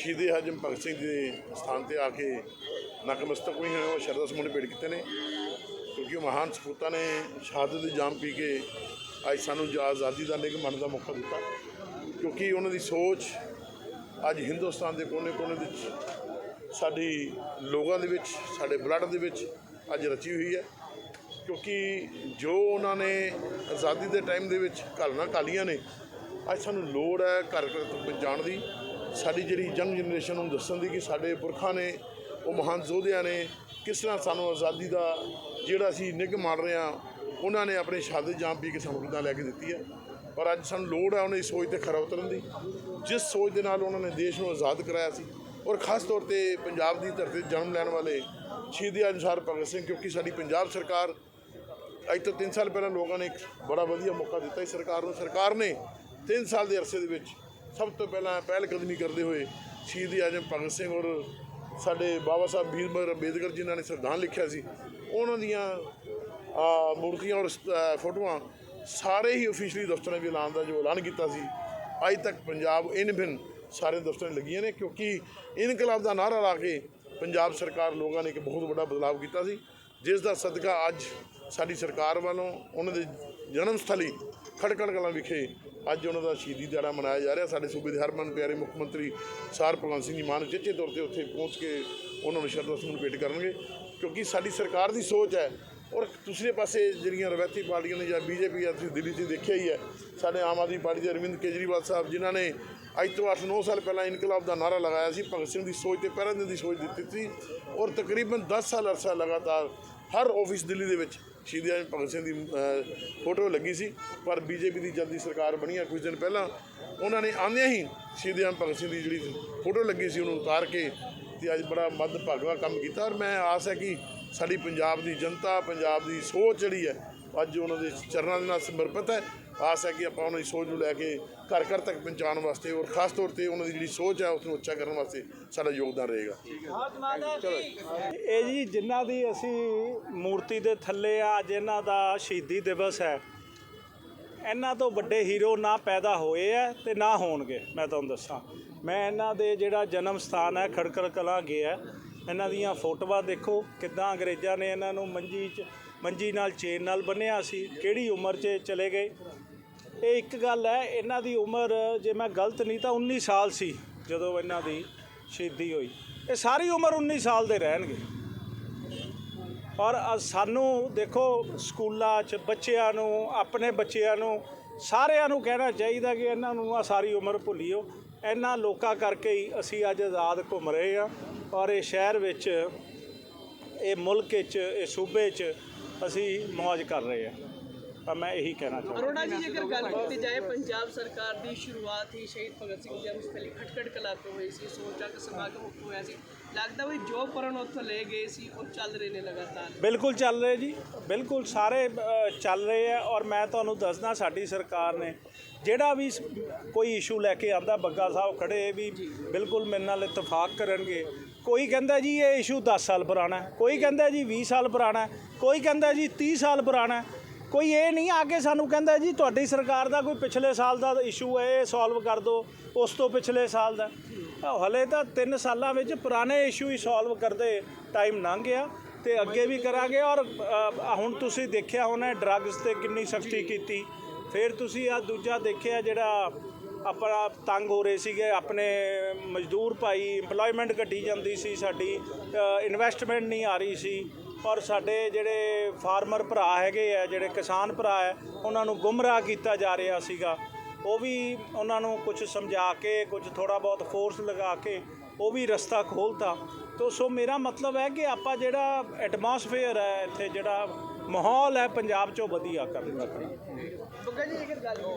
ਸ਼ਹੀਦ ਹਜ਼ਮ ਭਗਤ ਸਿੰਘ ਜੀ ਦੇ ਸਥਾਨ ਤੇ ਆ ਕੇ ਨਕਮਸਤਕ ਹੋਏ ਹੋਏ, ਉਹ ਸ਼ਰਧਾ ਸਮੂਹ ਭੇਟ ਕੀਤੇ ਨੇ। ਕਿਉਂਕਿ ਉਹ ਮਹਾਨ ਸਪੂਤਾਂ ਨੇ, ਸ਼ਹਾਦਤ ਦੇ ਜਾਮ ਪੀ ਕੇ ਅੱਜ ਸਾਨੂੰ ਜ- ਆਜ਼ਾਦੀ ਦਾ ਨਿਗ ਮੰਨਣ ਦਾ ਮੌਕਾ ਦਿੱਤਾ। ਕਿਉਂਕਿ ਉਹਨਾਂ ਦੀ ਸੋਚ ਅੱਜ ਹਿੰਦੁਸਤਾਨ ਦੇ ਕੋਨੇ-ਕੋਨੇ ਵਿੱਚ, ਸਾਡੀ ਲੋਕਾਂ ਦੇ ਵਿੱਚ, ਸਾਡੇ ਬਲੱਡ ਦੇ ਵਿੱਚ ਅੱਜ ਰਚੀ ਹੋਈ ਹੈ। ਕਿਉਂਕਿ ਜੋ ਉਹਨਾਂ ਨੇ ਆਜ਼ਾਦੀ ਦੇ ਟਾਈਮ ਦੇ ਵਿੱਚ ਘਾਲਣਾ ਕਾਲੀਆਂ ਨੇ, ਅੱਜ ਸਾਨੂੰ ਲੋੜ ਹੈ ਘਰ ਘਰ ਤੱਕ ਜਾਣ ਦੀ। ਸਾਡੀ ਜਿਹੜੀ ਯੰਗ ਜਨਰੇਸ਼ਨ ਨੂੰ ਦੱਸਣ ਦੀ ਕਿ ਸਾਡੇ ਪੁਰਖਾਂ ਨੇ, ਉਹ ਮਹਾਨ ਯੋਧਿਆਂ ਨੇ ਕਿਸ ਤਰ੍ਹਾਂ ਸਾਨੂੰ ਆਜ਼ਾਦੀ ਦਾ ਜਿਹੜਾ ਅਸੀਂ ਨਿੱਘ ਮਾਣ ਰਹੇ ਹਾਂ, ਉਹਨਾਂ ਨੇ ਆਪਣੇ ਸ਼ਹਾਦਤ ਜਾਮ ਪੀ ਕੇ ਸਾਨੂੰ ਕਿੱਦਾਂ ਲੈ ਕੇ ਦਿੱਤੀ ਹੈ। ਪਰ ਅੱਜ ਸਾਨੂੰ ਲੋੜ ਹੈ ਉਹਨਾਂ ਦੀ ਸੋਚ ਤੇ ਖਰਾ ਉਤਰਨ ਦੀ, ਜਿਸ ਸੋਚ ਦੇ ਨਾਲ ਉਹਨਾਂ ਨੇ ਦੇਸ਼ ਨੂੰ ਆਜ਼ਾਦ ਕਰਾਇਆ ਸੀ। ਔਰ ਖਾਸ ਤੌਰ ਤੇ ਪੰਜਾਬ ਦੀ ਧਰਤੀ ਤੇ ਜਨਮ ਲੈਣ ਵਾਲੇ ਸ਼ਹੀਦ ਅਨਸਾਰ ਭਗਤ ਸਿੰਘ, ਕਿਉਂਕਿ ਸਾਡੀ ਪੰਜਾਬ ਸਰਕਾਰ ਅੱਜ ਤੋਂ 3 ਸਾਲ ਪਹਿਲਾਂ ਲੋਕਾਂ ਨੇ ਇੱਕ ਬੜਾ ਵਧੀਆ ਮੌਕਾ ਦਿੱਤਾ ਸੀ। ਸਰਕਾਰ ਨੂੰ, ਸਰਕਾਰ ਨੇ 3 ਸਾਲ ਦੇ ਅਰਸੇ ਦੇ ਵਿੱਚ ਸਭ ਤੋਂ ਪਹਿਲਾਂ ਪਹਿਲ ਕਦਮੀ ਕਰਦੇ ਹੋਏ ਸ਼ਹੀਦ ਆਜਮ ਭਗਤ ਸਿੰਘ ਔਰ ਸਾਡੇ ਬਾਬਾ ਸਾਹਿਬ ਭੀਮ ਅੰਬੇਦਕਰ ਜਿਨ੍ਹਾਂ ਨੇ ਸੰਵਿਧਾਨ ਲਿਖਿਆ ਸੀ, ਉਹਨਾਂ ਦੀਆਂ ਮੂਰਤੀਆਂ ਔਰ ਫੋਟੋਆਂ ਸਾਰੇ ਹੀ ਅਫੀਸ਼ਲੀ ਦਫ਼ਤਰਾਂ ਵੀ ਐਲਾਨ ਦਾ ਜੋ ਐਲਾਨ ਕੀਤਾ ਸੀ। ਅੱਜ ਤੱਕ ਪੰਜਾਬ ਇਨ ਬਿਨ ਸਾਰੇ ਦਫ਼ਤਰਾਂ 'ਚ ਲੱਗੀਆਂ ਨੇ ਕਿਉਂਕਿ ਇਨਕਲਾਬ ਦਾ ਨਾਅਰਾ ਲਾ ਕੇ ਪੰਜਾਬ ਸਰਕਾਰ ਲੋਕਾਂ ਨੇ ਇੱਕ ਬਹੁਤ ਵੱਡਾ ਬਦਲਾਅ ਕੀਤਾ ਸੀ। ਜਿਸ ਦਾ ਸਦਕਾ ਅੱਜ ਸਾਡੀ ਸਰਕਾਰ ਵੱਲੋਂ ਉਹਨਾਂ ਦੇ ਜਨਮ ਸਥਲੀ ਖੜਕੜ ਕਲਾਂ ਵਿਖੇ ਅੱਜ ਉਹਨਾਂ ਦਾ ਸ਼ਹੀਦੀ ਦਿਹਾੜਾ ਮਨਾਇਆ ਜਾ ਰਿਹਾ। ਸਾਡੇ ਸੂਬੇ ਦੇ ਹਰਮਨ ਪਿਆਰੇ ਮੁੱਖ ਮੰਤਰੀ ਸਾਰ ਭਗਵੰਤ ਸਿੰਘ ਜੀ ਮਾਨ ਚੇਚੇ ਤੌਰ ਤੇ ਉੱਥੇ ਪਹੁੰਚ ਕੇ ਉਹਨਾਂ ਨੂੰ ਸ਼ਰਧਾ ਸਮੂਹ ਭੇਟ ਕਰਨਗੇ। ਕਿਉਂਕਿ ਸਾਡੀ ਸਰਕਾਰ ਦੀ ਸੋਚ ਹੈ ਔਰ ਦੂਸਰੇ ਪਾਸੇ ਜਿਹੜੀਆਂ ਰਵਾਇਤੀ ਪਾਰਟੀਆਂ ਨੇ ਜਾਂ ਬੀਜੇਪੀ ਆ ਤੁਸੀਂ ਦਿੱਲੀ 'ਚ ਦੇਖਿਆ ਹੀ ਹੈ, ਸਾਡੇ ਆਮ ਆਦਮੀ ਪਾਰਟੀ ਦੇ ਅਰਵਿੰਦ ਕੇਜਰੀਵਾਲ ਸਾਹਿਬ ਜਿਨ੍ਹਾਂ ਨੇ ਅੱਜ ਤੋਂ 8-9 ਸਾਲ ਪਹਿਲਾਂ ਇਨਕਲਾਬ ਦਾ ਨਾਰਾ ਲਗਾਇਆ ਸੀ, ਭਗਤ ਸਿੰਘ ਦੀ ਸੋਚ ਤੇ ਪਹਿਰਾ ਦਿਨ ਦੀ ਸੋਚ ਦਿੱਤੀ ਸੀ ਔਰ ਤਕਰੀਬਨ 10 ਸਾਲ ਅਰਸਾ ਲਗਾਤਾਰ ਹਰ ਆਫਿਸ ਦਿੱਲੀ ਦੇ ਵਿੱਚ ਸ਼ਹੀਦ ਆਜਮ ਭਗਤ ਸਿੰਘ ਦੀ ਫੋਟੋ ਲੱਗੀ ਸੀ, ਪਰ ਬੀਜੇਪੀ ਦੀ ਜਲਦੀ ਸਰਕਾਰ ਬਣੀ ਆ ਕੁਝ ਦਿਨ ਪਹਿਲਾਂ। ਉਹਨਾਂ ਨੇ ਆਉਂਦਿਆਂ ਹੀ ਸ਼ਹੀਦ ਆਜਮ ਭਗਤ ਸਿੰਘ ਦੀ ਜਿਹੜੀ ਫੋਟੋ ਲੱਗੀ ਸੀ, ਉਹਨੂੰ ਉਤਾਰ ਕੇ ਤੇ ਅੱਜ ਬੜਾ ਮੱਧ ਭਾਗਵਾ ਕੰਮ ਕੀਤਾ। ਔਰ ਮੈਂ ਆਸ ਹੈ ਕਿ ਸਾਡੀ ਪੰਜਾਬ ਦੀ ਜਨਤਾ, ਪੰਜਾਬ ਦੀ ਸੋਚ ਜਿਹੜੀ ਹੈ, ਅੱਜ ਉਹਨਾਂ ਦੇ ਚਰਨਾਂ ਦੇ ਨਾਲ ਸਮਰਪਿਤ ਹੈ। ਆਸ ਹੈ ਕਿ ਆਪਾਂ ਉਹਨਾਂ ਦੀ ਸੋਚ ਨੂੰ ਲੈ ਕੇ ਘਰ ਘਰ ਤੱਕ ਪਹੁੰਚਾਉਣ ਵਾਸਤੇ ਔਰ ਖਾਸ ਤੌਰ ਤੇ ਉਹਨਾਂ ਦੀ ਜਿਹੜੀ ਸੋਚ ਹੈ ਉਸ ਨੂੰ ਉੱਚਾ ਕਰਨ ਵਾਸਤੇ ਸਾਡਾ ਯੋਗਦਾਨ ਰਹੇਗਾ। ਇਹ ਜੀ ਜਿਨ੍ਹਾਂ ਦੀ ਅਸੀਂ ਮੂਰਤੀ ਦੇ ਥੱਲੇ ਆ, ਅੱਜ ਇਹਨਾਂ ਦਾ ਸ਼ਹੀਦੀ ਦਿਵਸ ਹੈ। ਇਹਨਾਂ ਤੋਂ ਵੱਡੇ ਹੀਰੋ ਨਾ ਪੈਦਾ ਹੋਏ ਆ ਤੇ ਨਾ ਹੋਣਗੇ, ਮੈਂ ਤੁਹਾਨੂੰ ਦੱਸਾਂ। ਮੈਂ ਇਹਨਾਂ ਦੇ ਜਿਹੜਾ ਜਨਮ ਸਥਾਨ ਹੈ ਖੜਕੜ ਕਲਾਂ ਗਿਆ ਇਹਨਾਂ ਦੀਆਂ ਫੋਟੋਆਂ ਦੇਖੋ, ਕਿੱਦਾਂ ਅੰਗਰੇਜ਼ਾਂ ਨੇ ਇਹਨਾਂ ਨੂੰ ਮੰਜੀ 'ਚ ਮੰਜੀ ਨਾਲ ਚੇਨ ਨਾਲ ਬੰਨਿਆ ਸੀ, ਕਿਹੜੀ ਉਮਰ 'ਚ ਚਲੇ ਗਏ? ਇਹ ਇੱਕ ਗੱਲ ਹੈ, ਇਹਨਾਂ ਦੀ ਉਮਰ ਜੇ ਮੈਂ ਗਲਤ ਨਹੀਂ ਤਾਂ 19 ਸਾਲ ਸੀ ਜਦੋਂ ਇਹਨਾਂ ਦੀ ਸ਼ਹੀਦੀ ਹੋਈ। ਇਹ ਸਾਰੀ ਉਮਰ 19 ਸਾਲ ਦੇ ਰਹਿਣਗੇ। ਔਰ ਸਾਨੂੰ ਦੇਖੋ, ਸਕੂਲਾਂ 'ਚ ਬੱਚਿਆਂ ਨੂੰ, ਆਪਣੇ ਬੱਚਿਆਂ ਨੂੰ, ਸਾਰਿਆਂ ਨੂੰ ਕਹਿਣਾ ਚਾਹੀਦਾ ਕਿ ਇਹਨਾਂ ਨੂੰ ਆ ਸਾਰੀ ਉਮਰ ਭੁੱਲਿਓ। ਇਹਨਾਂ ਲੋਕਾਂ ਕਰਕੇ ਹੀ ਅਸੀਂ ਅੱਜ ਆਜ਼ਾਦ ਘੁੰਮ ਰਹੇ ਹਾਂ ਔਰ ਇਹ ਸ਼ਹਿਰ ਵਿੱਚ, ਇਹ ਮੁਲਕ ਵਿੱਚ ਇਹ ਸੂਬੇ 'ਚ ਅਸੀਂ ਮौज ਕਰ ਰਹੇ ਹਾਂ। ਤਾਂ ਮੈਂ ਇਹੀ ਕਹਿਣਾ ਚਾਹੁੰਦਾ। ਅਰੋੜਾ ਜੀ ਜੇਕਰ ਗੱਲ ਕੀਤੀ ਜਾਏ ਪੰਜਾਬ ਸਰਕਾਰ ਦੀ ਸ਼ੁਰੂਆਤ ਹੀ ਸ਼ਹੀਦ ਭਗਤ ਸਿੰਘ ਜਨਮ ਸਥਲੀ ਖਟਕੜ ਕਲਾ ਤੋਂ ਹੋਈ ਸੀ। ਸੋਚਾ ਕਿ ਸਮਾਗਮ ਉੱਥੋਂ ਹੋਇਆ ਸੀ। ਲੱਗਦਾ ਵੀ ਜੋ ਪਰਨ ਉੱਥੋਂ ਲੈ ਗਏ ਸੀ ਉਹ ਚੱਲ ਰਹੇ ਨੇ ਲਗਾਤਾਰ। ਬਿਲਕੁਲ ਚੱਲ ਰਹੇ ਜੀ। ਬਿਲਕੁਲ ਸਾਰੇ ਚੱਲ ਰਹੇ ਆ। ਔਰ ਮੈਂ ਤੁਹਾਨੂੰ ਦੱਸਦਾ ਸਾਡੀ ਸਰਕਾਰ ਨੇ ਜਿਹੜਾ ਵੀ ਕੋਈ ਇਸ਼ੂ ਲੈ ਕੇ ਆਂਦਾ ਬੱਗਾ ਸਾਹਿਬ ਖੜੇ ਵੀ ਬਿਲਕੁਲ ਮੇਰੇ ਨਾਲ ਇਤਫਾਕ ਕਰਨਗੇ। ਕੋਈ ਕਹਿੰਦਾ ਜੀ ਇਹ ਇਸ਼ੂ 10 ਸਾਲ ਪੁਰਾਣਾ ਕੋਈ ਕਹਿੰਦਾ ਜੀ 20 ਸਾਲ ਪੁਰਾਣਾ ਕੋਈ ਕਹਿੰਦਾ ਜੀ 30 ਸਾਲ ਪੁਰਾਣਾ ਕੋਈ ਇਹ ਨਹੀਂ ਆ ਕੇ ਸਾਨੂੰ ਕਹਿੰਦਾ ਜੀ ਤੁਹਾਡੀ ਸਰਕਾਰ ਦਾ ਕੋਈ ਪਿਛਲੇ ਸਾਲ ਦਾ ਇਸ਼ੂ ਹੈ ਇਹ ਸੋਲਵ ਕਰ ਦਿਓ ਉਸ ਤੋਂ ਪਿਛਲੇ ਸਾਲ ਦਾ। ਹਲੇ ਤਾਂ 3 ਸਾਲਾਂ ਵਿੱਚ ਪੁਰਾਣੇ ਇਸ਼ੂ ਹੀ ਸੋਲਵ ਕਰਦੇ ਟਾਈਮ ਲੰਘ ਗਿਆ ਤੇ ਅੱਗੇ ਵੀ ਕਰਾਂਗੇ ਔਰ ਹੁਣ ਤੁਸੀਂ ਦੇਖਿਆ ਹੋਣਾ ਡਰੱਗਸ ਤੇ ਕਿੰਨੀ ਸਖਤੀ ਕੀਤੀ। ਫਿਰ ਤੁਸੀਂ ਆ ਦੂਜਾ ਦੇਖਿਆ ਜਿਹੜਾ ਆਪਣਾ ਤੰਗ ਹੋ ਰਹੇ ਸੀਗੇ ਆਪਣੇ ਮਜ਼ਦੂਰ ਭਾਈ EMPLOYMENT ਘਟੀ ਜਾਂਦੀ ਸੀ ਸਾਡੀ ਇਨਵੈਸਟਮੈਂਟ ਨਹੀਂ ਆ ਰਹੀ ਸੀ। ਔਰ ਸਾਡੇ ਜਿਹੜੇ ਫਾਰਮਰ ਭਰਾ ਹੈਗੇ ਆ, ਜਿਹੜੇ ਕਿਸਾਨ ਭਰਾ ਹੈ, ਉਹਨਾਂ ਨੂੰ ਗੁੰਮਰਾਹ ਕੀਤਾ ਜਾ ਰਿਹਾ ਸੀਗਾ। ਉਹ ਵੀ ਉਹਨਾਂ ਨੂੰ ਕੁਝ ਸਮਝਾ ਕੇ ਕੁਝ ਥੋੜਾ ਬਹੁਤ ਫੋਰਸ ਲਗਾ ਕੇ ਉਹ ਵੀ ਰਸਤਾ ਖੋਲਤਾ ਤੋ ਸੋ ਮੇਰਾ ਮਤਲਬ ਹੈ ਕਿ ਆਪਾਂ ਜਿਹੜਾ ਐਟਮੋਸਫੇਅਰ ਹੈ ਇੱਥੇ, ਜਿਹੜਾ ਮਾਹੌਲ ਹੈ, ਪੰਜਾਬ 'ਚੋਂ ਵਧੀਆ ਕਰਨਾ ਬੱਗਾ ਜੀ ਜੇਕਰ ਗੱਲ